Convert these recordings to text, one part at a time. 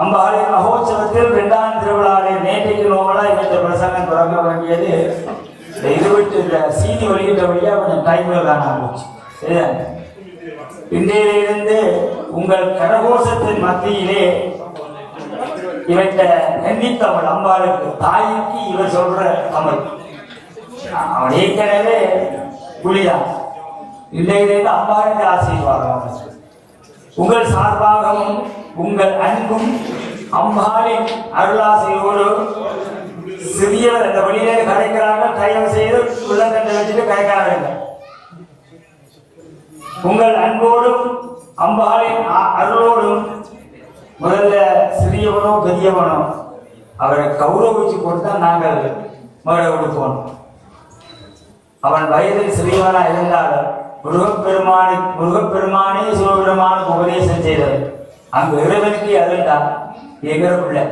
அம்பாளின் மகோத்சவத்தில் இரண்டாம் திருவிழாவை நேற்றைக்கு நோமலா இந்த பிரசங்கம் தொடங்க வேண்டியது இந்த இருபத்தி இந்த சீதி வெளியிட்ட வழியாக கொஞ்சம் டைம்ல தான் போச்சு. சரியா? இன்றையிலிருந்து உங்கள் கரகோஷத்தின் மத்தியிலே இவற்ற நெல்லித்தமிழ் அம்பாளுக்கு தாய்க்கு இவர் சொல்ற தமிழ் அவன் ஏற்கனவே புலிதான் இன்றையிலிருந்து அம்பாளுக்கு ஆசீர்வாதம். உங்கள் சார்பாகவும் உங்கள் அன்பும் அம்பாலின் அருளாசையோடு சிறியவர் அந்த வழியிலே கரைக்கிறார்கள் தயவு செய்து உள்ளங்கண்டை வச்சுட்டு கரைக்கிறார்கள் உங்கள் அன்போடும் அம்பாலின் அ- அருளோடும் முதல்ல சிறியவனோ பெரியவனோ அவரை கௌரவிச்சு கொடுத்தா நாங்கள் மேடை கொடுப்போம் அவன் வயதில் சிறியவனா இருந்தாலும் முருகப்பெருமானை முருகப்பெருமானே சிவபெருமானுக்கு உபதேசம் செய்தது அந்த இறைவனுக்கு அருண்டா எங்கிற பிள்ளை?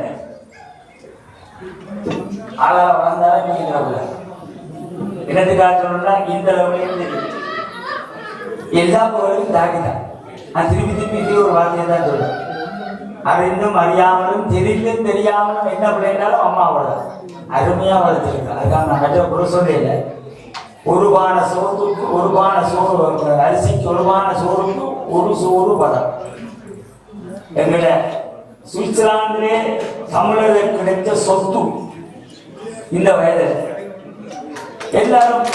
ஆளா வளர்ந்தாலும் நீங்கிற பிள்ளை? என்னத்துக்காக சொல்லணும்னா இந்த லெவலையும் தெரியும் எல்லா பொருளையும் தாக்கிதான் நான் திருப்பி திருப்பி இதே ஒரு வார்த்தையை தான் சொல்றேன். இன்னும் அறியாமலும் தெரிந்தும் தெரியாமலும் என்ன பிள்ளைனாலும் அம்மாவோட அருமையாக வளர்த்துருக்கு. அதுக்காக நான் கட்ட குறை சொல்லல. ஒரு பான சோறுக்கு ஒரு பான சோறு அரிசிக்கு ஒரு பான சோறுக்கு ஒரு சோறு பதம். எங்கட சுவிட்சர்லாந்திலே தமிழர்களுக்கு கிடைத்த சொத்து இந்த வயதில். எல்லாரும்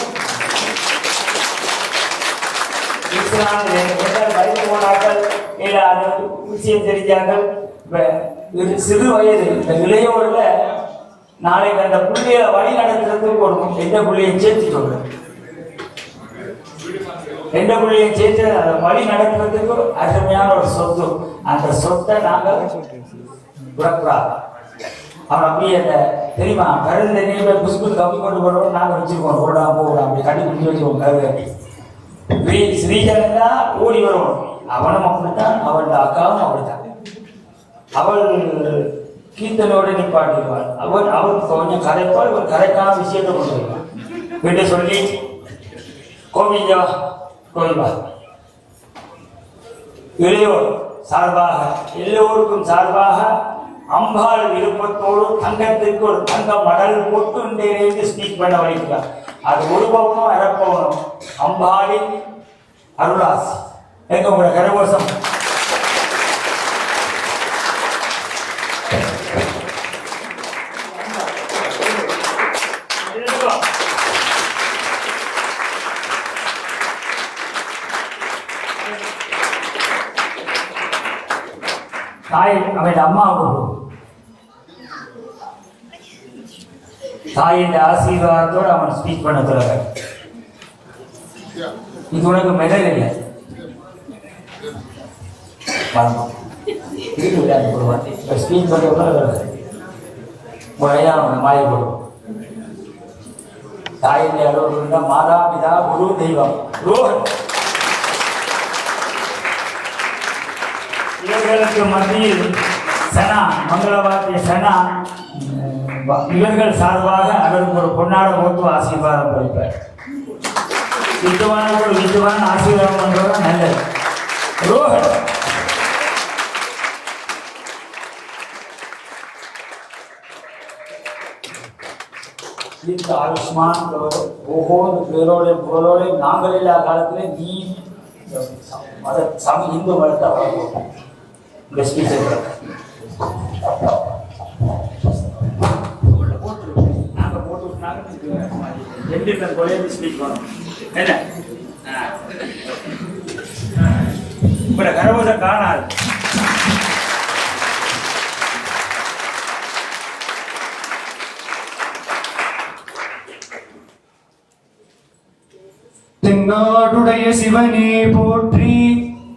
இஸ்லாமிய எல்லாரும் வயது போனார்கள் எல்லாரும் விஷயம் தெரிஞ்சார்கள். இப்ப இது சிறு வயது இந்த இளையோர்ல நாளைக்கு அந்த புள்ளைய வழி நடத்துறதுக்கு ஒரு எந்த பிள்ளையை சேர்த்து சொல்றேன் ரெண்டு பிள்ளையும் சேர்த்து அதை வழி நடக்கிறதுக்கு அருமையான ஒரு சொத்து. அந்த சொத்தை நாங்கள் விடக்கூடாது அவன் அப்படியே அந்த தெரியுமா? கருந்த நீரை புஷ்பு கம்மி கொண்டு போடுறோம் நாங்கள் வச்சிருக்கோம். ஓடா போடா அப்படி கட்டி பிடிச்சி வச்சுக்கோம் கருவை. ஸ்ரீ தான் ஓடி வருவோம் அவனும் அப்படித்தான் அவன் அக்காவும் அப்படித்தான். அவள் கீர்த்தனோட நிப்பாட்டிடுவாள். அவன் அவன் கொஞ்சம் கரைப்பாள் இவன் கரைக்கான விஷயத்தை கொண்டு வருவான். வீட்டை சொல்லி கோவிஞ்சா கொள்வார். இளையோர் சார்பாக எல்லோருக்கும் சார்பாக அம்பாள் விருப்பத்தோடு தங்கத்திற்கு ஒரு தங்க மடல் போட்டு இன்றையிலிருந்து ஸ்பீக் பண்ண வைக்கிறார் அது ஒரு பவனும் அரைப்பவனும் அம்பாளின் அருளாசி. எங்க உங்களோட கரகோஷம்? தாய் அவன் அம்மாவுக்கு தாயின் ஆசீர்வாதத்தோடு அவன் ஸ்பீச் பண்ண தொடங்க இது உனக்கு மெடல் இல்லை. ஸ்பீச் பண்ண முறையா அவன் மாய கொடுக்கும் தாயின் அலுவலக மாதா பிதா குரு தெய்வம். ரோஹன். இவர்களுக்கு மத்தியில் சனா மங்களவாத்திய சனா இவர்கள் சார்பாக அவருக்கு ஒரு பொன்னாட போட்டு ஆசீர்வாதம் கொடுப்பார். வித்துவான ஒரு வித்துவான ஆசீர்வாதம் பண்றது நல்லது. ரோஹன். இந்த ஆயுஷ்மான் ஒவ்வொரு பேரோட புகழோட நாங்கள் இல்லா காலத்திலே நீ மத சம இந்து மதத்தை வளர்ப்போம். இந்த கொலையை ஸ்பீச் பண்ணோம் என்ன இப்ப கரவச காணாது தென்னாடுடைய சிவனே போற்றி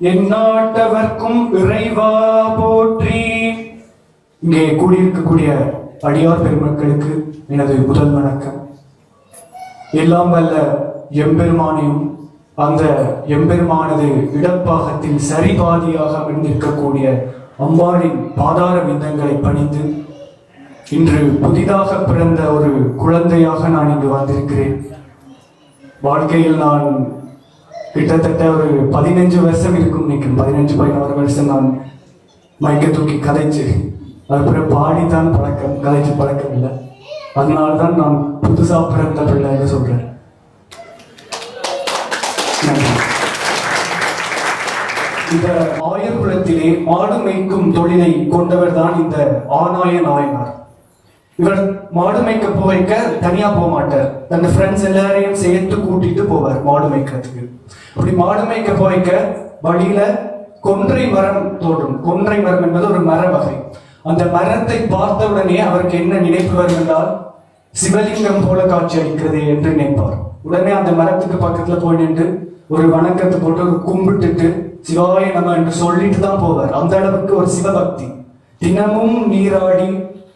எந்நாட்டவர்க்கும் இறைவா போற்றி. இங்கே கூடியிருக்கக்கூடிய அடியார் பெருமக்களுக்கு எனது முதல் வணக்கம். எல்லாம் வல்ல எம்பெருமானையும் அந்த எம்பெருமானது இடப்பாகத்தில் சரிபாதியாக அமைந்திருக்கக்கூடிய அம்பாளின் பாதார விந்தங்களை பணிந்து இன்று புதிதாக பிறந்த ஒரு குழந்தையாக நான் இங்கு வந்திருக்கிறேன். வாழ்க்கையில் நான் கிட்டத்தட்ட ஒரு பதினஞ்சு வருஷம் இருக்கும் நிற்கும் பதினஞ்சு பதினாறு வருஷம் நான் மயக்க தூக்கி கதைச்சு அதுக்கப்புறம் பாடித்தான் பழக்கம் கதைச்சு பழக்கம் இல்லை. அதனால தான் நான் புதுசா பிறந்த பிள்ளைன்னு சொல்றேன். நன்றி. இந்த ஆயர் குலத்திலே மாடு மேய்க்கும் தொழிலை கொண்டவர் தான் இந்த ஆனாய நாயனார். இவர் மாடு மேய்க்க போய்க்க தனியா போக மாட்டார். தன் ஃப்ரெண்ட்ஸ் எல்லாரையும் சேர்த்து கூட்டிட்டு போவார் மாடு மேய்க்கிறதுக்கு அப்படி மாடு மேய்க்க போய்க்க வழியில கொன்றை மரம் தோன்றும். கொன்றை மரம் என்பது ஒரு மர வகை. அந்த மரத்தை பார்த்தவுடனே அவருக்கு என்ன நினைப்பு வரும் என்றால் சிவலிங்கம் போல காட்சி அளிக்கிறது என்று நினைப்பார். உடனே அந்த மரத்துக்கு பக்கத்துல போய் நின்று ஒரு வணக்கத்தை போட்டு ஒரு கும்பிட்டுட்டு சிவாய நம்ம என்று சொல்லிட்டு தான் போவார். அந்த அளவுக்கு ஒரு சிவபக்தி. தினமும் நீராடி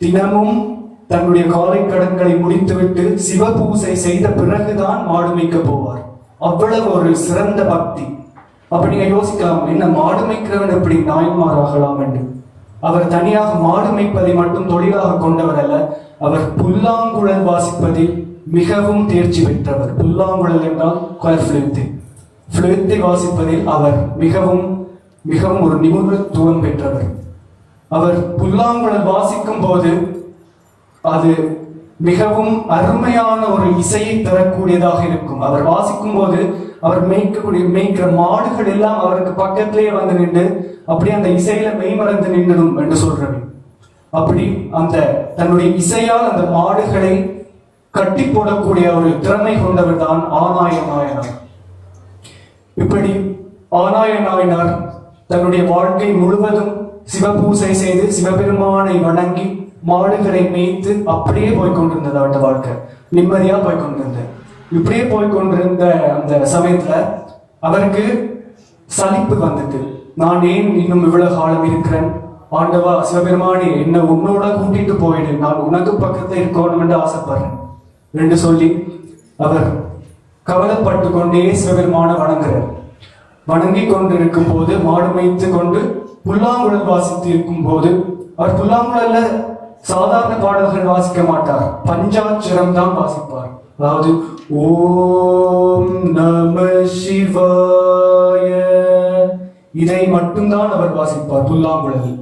தினமும் தன்னுடைய காலை கடன்களை முடித்துவிட்டு சிவ பூசை செய்த பிறகுதான் மாடு மேய்க்க போவார். அவ்வளவு ஒரு சிறந்த பக்தி. அப்ப நீங்க யோசிக்கலாம் என்ன மாடு மேய்க்கிறவன் எப்படி நாயன்மாராகலாம் என்று. அவர் தனியாக மாடு மேய்ப்பதை மட்டும் தொழிலாக கொண்டவர் அல்ல அவர் புல்லாங்குழல் வாசிப்பதில் மிகவும் தேர்ச்சி பெற்றவர். புல்லாங்குழல் என்றால் குழல் வாசிப்பதில் அவர் மிகவும் மிகவும் ஒரு நிபுணத்துவம் பெற்றவர். அவர் புல்லாங்குழல் வாசிக்கும் போது அது மிகவும் அருமையான ஒரு இசையை தரக்கூடியதாக இருக்கும். அவர் வாசிக்கும் போது அவர் மேய்க்கக்கூடிய மேய்க்கிற மாடுகள் எல்லாம் அவருக்கு பக்கத்திலேயே வந்து நின்று அப்படியே அந்த இசையில மெய்மறந்து நின்றுடும் என்று சொல்றேன். அப்படி அந்த தன்னுடைய இசையால் அந்த மாடுகளை கட்டி போடக்கூடிய ஒரு திறமை கொண்டவர் தான் ஆனாய நாயனார் இப்படி ஆனாய நாயனார் தன்னுடைய வாழ்க்கை முழுவதும் சிவபூசை செய்து சிவபெருமானை வணங்கி மாடுகளை மேய்த்து அப்படியே போய் கொண்டிருந்தது அவட்ட வாழ்க்கை. நிம்மதியா போய் கொண்டிருந்தது இப்படியே போய் கொண்டிருந்த அந்த சமயத்துல அவருக்கு சலிப்பு வந்தது நான் ஏன் இன்னும் இவ்வளவு காலம் இருக்கிறேன்? ஆண்டவா சிவபெருமானே என்ன உன்னோட கூட்டிட்டு போயிடு. நான் உனக்கு பக்கத்தில் இருக்கணும் என்று ஆசைப்படுறேன். என்று சொல்லி அவர் கவலைப்பட்டு கொண்டே சிவபெருமான வணங்குறார். வணங்கி கொண்டிருக்கும் போது மாடு மேய்த்து கொண்டு புல்லாங்குழல் வாசித்து இருக்கும் போது அவர் புல்லாங்குழல்ல சாதாரண பாடல்கள் வாசிக்க மாட்டார். பஞ்சாட்சரம் தான் வாசிப்பார். அதாவது ஓம் நம சிவாய இதை மட்டும்தான் அவர் வாசிப்பார் புல்லாங்குழலில்.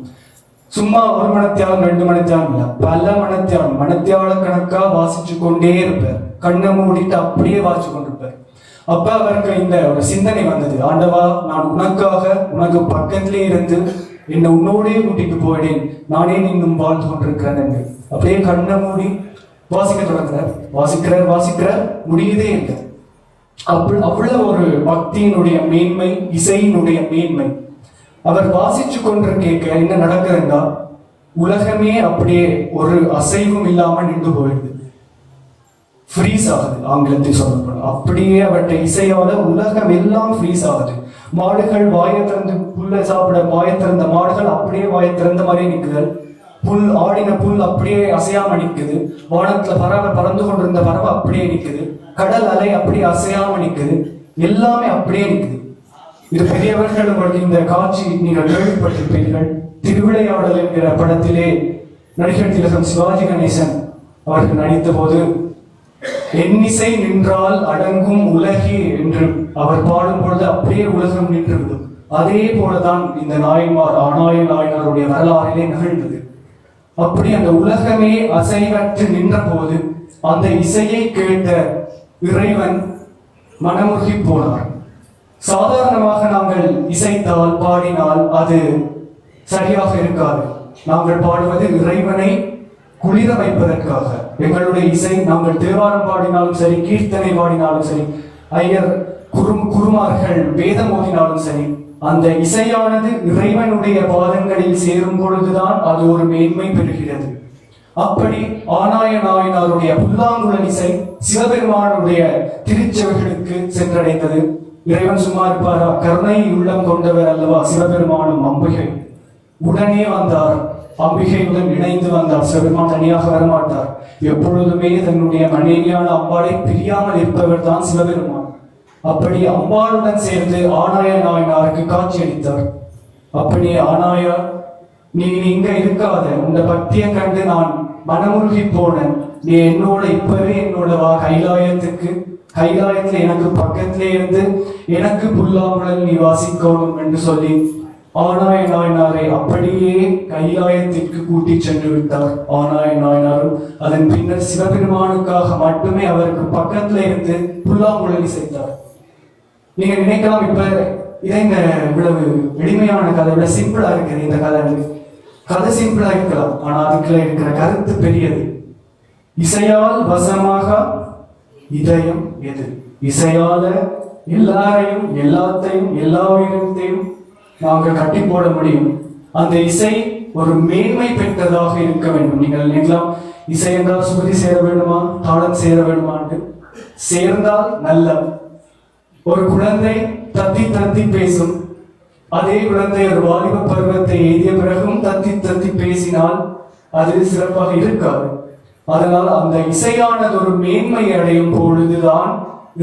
சும்மா ஒரு மணத்தியாலம் ரெண்டு மணத்தியாலம் இல்ல பல மணத்தியாலம் மணத்தியால கணக்கா வாசிச்சு கொண்டே இருப்பார். கண்ணை மூடிட்டு அப்படியே வாசிச்சு கொண்டிருப்பார். அப்ப அவருக்கு இந்த ஒரு சிந்தனை வந்தது. ஆண்டவா நான் உனக்காக உனக்கு பக்கத்திலே இருந்து என்னை உன்னோடே கூட்டிட்டு போயிடேன் நானே இன்னும் வாழ்ந்து கொண்டிருக்கிறேன் என்று. அப்படியே கண்ணை மூடி வாசிக்க தொடங்குறார். வாசிக்கிறார் வாசிக்கிறார். முடியுதே இல்லை அப்ப- அவ்வளவு ஒரு பக்தியினுடைய மேன்மை இசையினுடைய மேன்மை. அவர் வாசிச்சு கொண்டு கேட்க என்ன நடக்குதுன்னா உலகமே அப்படியே ஒரு அசைவும் இல்லாம நின்று போயிடுது. ஃப்ரீஸ் ஆகுது ஆங்கிலத்தில் சொல்லப்படும் அப்படியே அவற்றை இசையால உலகம் எல்லாம் ஃப்ரீஸ் ஆகுது. மாடுகள் வாயை திறந்து புல்லை சாப்பிட வாயை திறந்த மாடுகள் அப்படியே வாயை திறந்த மாதிரியே நிற்குதல் புல் ஆடின புல் அப்படியே அசையாம நிற்குது வானத்துல பறவை பறந்து கொண்டிருந்த பறவை அப்படியே நிற்குது கடல் அலை அப்படியே அசையாம நிற்குது எல்லாமே அப்படியே நிக்குது. இது பெரியவர்கள் உங்களுக்கு இந்த காட்சி நீங்கள் கேள்விப்பட்டிருப்பீர்கள். திருவிளையாடல் என்கிற படத்திலே நடிகர் திலகம் சிவாஜி கணேசன் அவர்கள் நடித்த போது எண்ணிசை நின்றால் அடங்கும் உலகி என்று அவர் பாடும் பொழுது அப்படியே உலகம் நின்றுவிடும். அதே போலதான் இந்த நாயன்மார் ஆனாய நாயனாருடைய வரலாறிலே நிகழ்ந்தது. அப்படி அந்த உலகமே அசைவற்று நின்ற போது அந்த இசையை கேட்ட இறைவன் மனமுருகி போனார். சாதாரணமாக நாங்கள் இசைத்தால் பாடினால் அது சரியாக இருக்காது. நாங்கள் பாடுவது இறைவனை குளிர வைப்பதற்காக. எங்களுடைய இசை நாங்கள் தேவாரம் பாடினாலும் சரி கீர்த்தனை பாடினாலும் சரி ஐயர் குரும் குருமார்கள் வேதம் ஓதினாலும் சரி அந்த இசையானது இறைவனுடைய பாதங்களில் சேரும் பொழுதுதான் அது ஒரு மேன்மை பெறுகிறது. அப்படி ஆனாய நாயனாருடைய புல்லாங்குழல் இசை சிவபெருமானுடைய திருச்செவிகளுக்கு சென்றடைந்தது. இறைவன் சும்மா இருப்பாரா? கருணை உள்ளம் கொண்டவர் அல்லவா சிவபெருமானும் அம்பிகை. உடனே வந்தார். அம்பிகையுடன் இணைந்து வந்தார். சிவபெருமான் தனியாக வரமாட்டார். எப்பொழுதுமே தன்னுடைய மனைவியான அம்பாளை பிரியாமல் இருப்பவர் தான் சிவபெருமான். அப்படி அம்பாளுடன் சேர்ந்து ஆனாய நாயனாருக்கு காட்சியளித்தார் அப்படி ஆனாயா நீ நீ இங்க இருக்காத. உந்த பக்தியை கண்டு நான் மனமுருகி போனேன். நீ என்னோட இப்பவே என்னோட வா கைலாயத்துக்கு. கைலாயத்துல எனக்கு பக்கத்திலே இருந்து எனக்கு புல்லாங்குழல் நீ வாசிக்கணும் என்று சொல்லி ஆனாய நாயனாரை அப்படியே கைலாயத்திற்கு கூட்டி சென்று விட்டார். ஆனாய நாயனாரும் அதன் பின்னர் சிவபெருமானுக்காக மட்டுமே அவருக்கு பக்கத்துல இருந்து புல்லாங்குழல் இசைத்தார். நீங்க நினைக்கலாம் இப்ப இதே இந்த இவ்வளவு எளிமையான கதை விட சிம்பிளா இருக்குது இந்த கதை. கதை சிம்பிளா இருக்கலாம் ஆனா அதுக்குள்ள இருக்கிற கருத்து பெரியது. இசையால் வசமாக இதயம் எது? இசையால எல்லாரையும் எல்லாத்தையும் எல்லா உயிரத்தையும் நாங்க கட்டி போட முடியும். அந்த இசை ஒரு மேன்மை பெற்றதாக இருக்க வேண்டும். நீங்கள் நினைக்கலாம் இசை என்றால் சுருதி சேர வேண்டுமா? தாளம் சேர வேண்டுமான்ட்டு. சேர்ந்தால் நல்ல ஒரு குழந்தை தத்தி தத்தி பேசும். அதே குழந்தை ஒரு வாலிப பருவத்தை எய்திய பிறகும் தத்தி தத்தி பேசினால் அது சிறப்பாக இருக்காது. அதனால் அந்த இசையானது ஒரு மேன்மை அடையும் பொழுதுதான்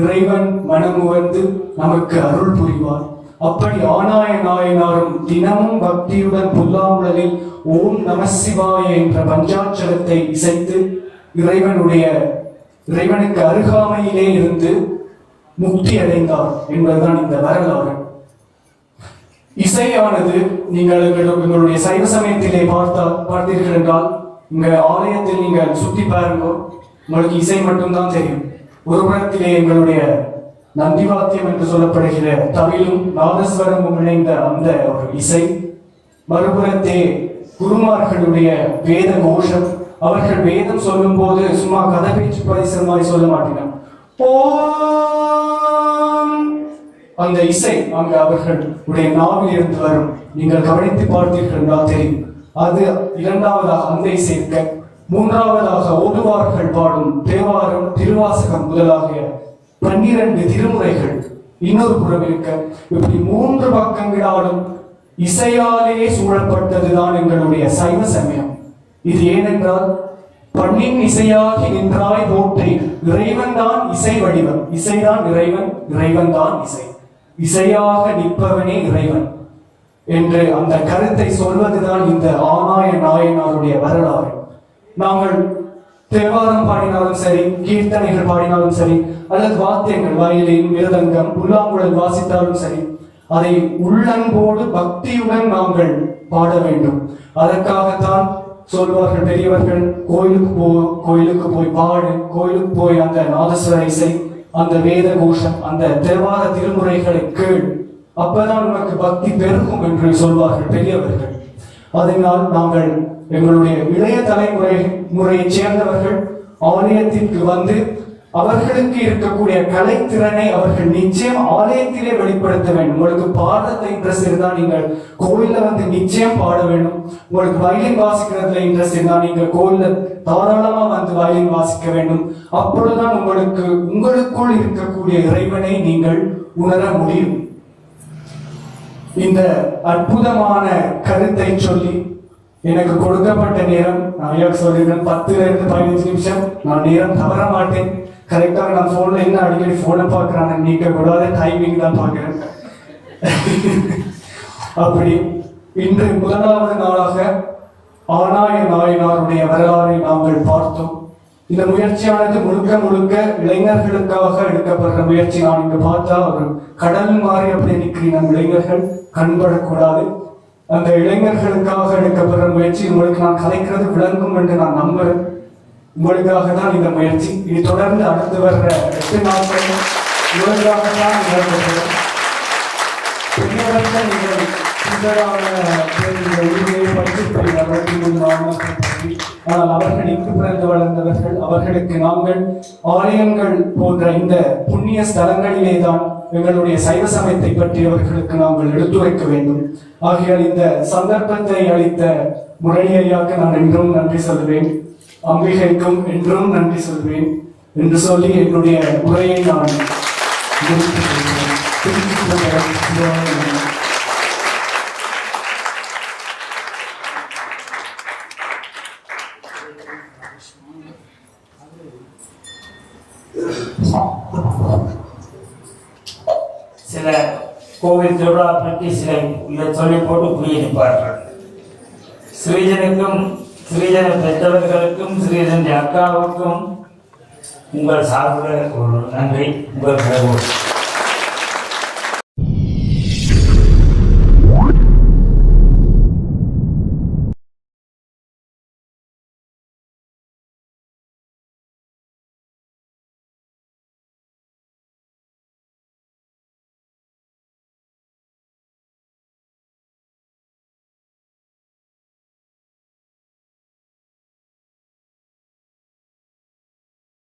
இறைவன் மனமுவந்து நமக்கு அருள் புரிவார். அப்படி ஆனாய நாயனாரும் தினமும் பக்தியுடன் புல்லாங்குழலில் ஓம் நம சிவாய என்ற பஞ்சாட்சரத்தை இசைத்து இறைவனுடைய இறைவனுக்கு அருகாமையிலே இருந்து முக்தி அடைந்தார் என்பதுதான் இந்த வரலாறு. இசையானது நீங்கள் உங்களுடைய சைவ சமயத்திலே பார்த்தால் பார்த்தீர்கள் என்றால் இங்க ஆலயத்தில் நீங்கள் சுத்தி பாருங்க உங்களுக்கு இசை மட்டும்தான் தெரியும். ஒரு புறத்திலே எங்களுடைய நந்திவாத்தியம் என்று சொல்லப்படுகிற தவிலும் நாதஸ்வரமும் இணைந்த அந்த ஒரு இசை. மறுபுறத்தே குருமார்களுடைய வேத கோஷம். அவர்கள் வேதம் சொல்லும் போது சும்மா கதை பேச்சு பரிசல் மாதிரி சொல்ல மாட்டேங்க போ அந்த இசை அங்கு அவர்கள் உடைய நாவில் இருந்து வரும். நீங்கள் கவனித்து பார்த்தீர்கள் என்றால் தெரியும். அது இரண்டாவதாக அந்த இசைக்க மூன்றாவதாக ஓடுவார்கள் பாடும் தேவாரம் திருவாசகம் முதலாகிய பன்னிரண்டு திருமுறைகள் இன்னொரு புறம் இருக்க இப்படி மூன்று பக்கங்களாலும் இசையாலே சூழப்பட்டதுதான் எங்களுடைய சைவ சமயம். இது ஏனென்றால் பண்ணின் இசையாகி நின்றாய் போற்றி இறைவன் தான் இசை வடிவம். இசைதான் இறைவன் இறைவன் தான் இசை. இசையாக நிற்பவனே இறைவன் என்று அந்த கருத்தை சொல்வதுதான் இந்த ஆனாய நாயனாருடைய வரலாறு. நாங்கள் தேவாரம் பாடினாலும் சரி கீர்த்தனைகள் பாடினாலும் சரி அல்லது வாத்தியங்கள் வயலின் மிருதங்கம் புல்லாங்குழல் வாசித்தாலும் சரி அதை உள்ளன்போடு பக்தியுடன் நாங்கள் பாட வேண்டும். அதற்காகத்தான் சொல்வார்கள் பெரியவர்கள் கோயிலுக்கு போ கோயிலுக்கு போய் பாடு கோயிலுக்கு போய் அந்த நாதஸ்வர இசை அந்த வேத கோஷம் அந்த தேவார திருமுறைகளை கேள் அப்பதான் உனக்கு பக்தி பெருகும் என்று சொல்வார்கள் பெரியவர்கள். அதனால் நாங்கள் எங்களுடைய இளைய தலைமுறை முறையைச் சேர்ந்தவர்கள் ஆலயத்திற்கு வந்து அவர்களுக்கு இருக்கக்கூடிய கலைத்திறனை அவர்கள் நிச்சயம் ஆலயத்திலே வெளிப்படுத்த வேண்டும். உங்களுக்கு பாடத்தை இன்ட்ரெஸ்ட் இருந்தா நீங்கள் கோயில்ல வந்து நிச்சயம் பாட வேண்டும். உங்களுக்கு வயலின் வாசிக்கிறதுல இன்ட்ரெஸ்ட் இருந்தா நீங்கள் கோயில்ல தாராளமா வந்து வயலின் வாசிக்க வேண்டும். அப்பொழுதுதான் உங்களுக்கு உங்களுக்குள் இருக்கக்கூடிய இறைவனை நீங்கள் உணர முடியும். இந்த அற்புதமான கருத்தை சொல்லி எனக்கு கொடுக்கப்பட்ட நேரம் நான் ஐயா சொல்லியிருக்கேன் பத்துல இருந்து பதினஞ்சு நிமிஷம். நான் நேரம் தவற மாட்டேன். கரெக்டாக நான் போன்ல என்ன அடிக்கடி போனை பார்க்கறாங்க நீக்க கூடாத டைமிங் தான் பார்க்கிறேன். அப்படி இன்று முதலாவது நாளாக ஆனாய நாயனாருடைய வரலாறை நாங்கள் பார்த்தோம். இந்த முயற்சியானது முழுக்க முழுக்க இளைஞர்களுக்காக எடுக்கப்படுற முயற்சி. நான் இங்கு பார்த்தா ஒரு கடல் மாறி அப்படி நிற்கிற நம் இளைஞர்கள் கண்படக்கூடாது. அந்த இளைஞர்களுக்காக எடுக்கப்படுற முயற்சி உங்களுக்கு நான் கலைக்கிறது விளங்கும் என்று நான் நம்புறேன். உங்களுக்காக தான் இந்த முயற்சி. இது தொடர்ந்து அடுத்து வர்ற எட்டு நாட்கள் உங்களுக்காக தான் நடக்கிறது பெரியவர்கள் நீங்கள் சுந்தரான ஆனால் பிறந்து வளர்ந்தவர்கள் அவர்களுக்கு நாங்கள் ஆலயங்கள் போன்ற இந்த புண்ணிய ஸ்தலங்களிலே தான் எங்களுடைய சைவ சமயத்தை பற்றி அவர்களுக்கு நாங்கள் எடுத்துரைக்க வேண்டும். ஆகையால் இந்த சந்தர்ப்பத்தை அளித்த முரளியையாக்கு நான் என்றும் நன்றி சொல்வேன். அம்பிகைக்கும் என்றும் நன்றி சொல்வேன். என்று சொல்லி என்னுடைய உரையை நான் முடித்துக் கொள்கிறேன். திருச்சிற்றம்பலம். சிவாய நமः. சில கோவில் பற்றி சில இதை சொல்லி போட்டு புரியிருப்பார்கள் ஸ்ரீஜனுக்கும் ஸ்ரீஜன பெற்றவர்களுக்கும் ஸ்ரீஜனுடைய அக்காவுக்கும் உங்கள் சார்பில் ஒரு நன்றி உங்கள் கடவுள்